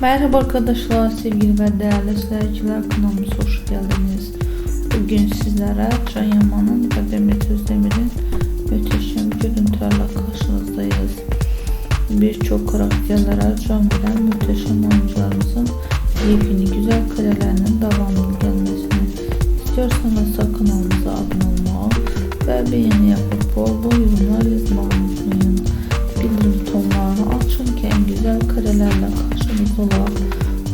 Merhaba arkadaşlar, sevgili ve değerli izleyiciler kanalımıza hoş geldiniz. Bugün sizlere Can Yaman'ın ve Demet Özdemir'in müthişem görüntülerle karşınızdayız. Birçok karakterlere can veren muhteşem oyuncularımızın yepyeni güzel karelerinin devamlı gelmesini istiyorsanız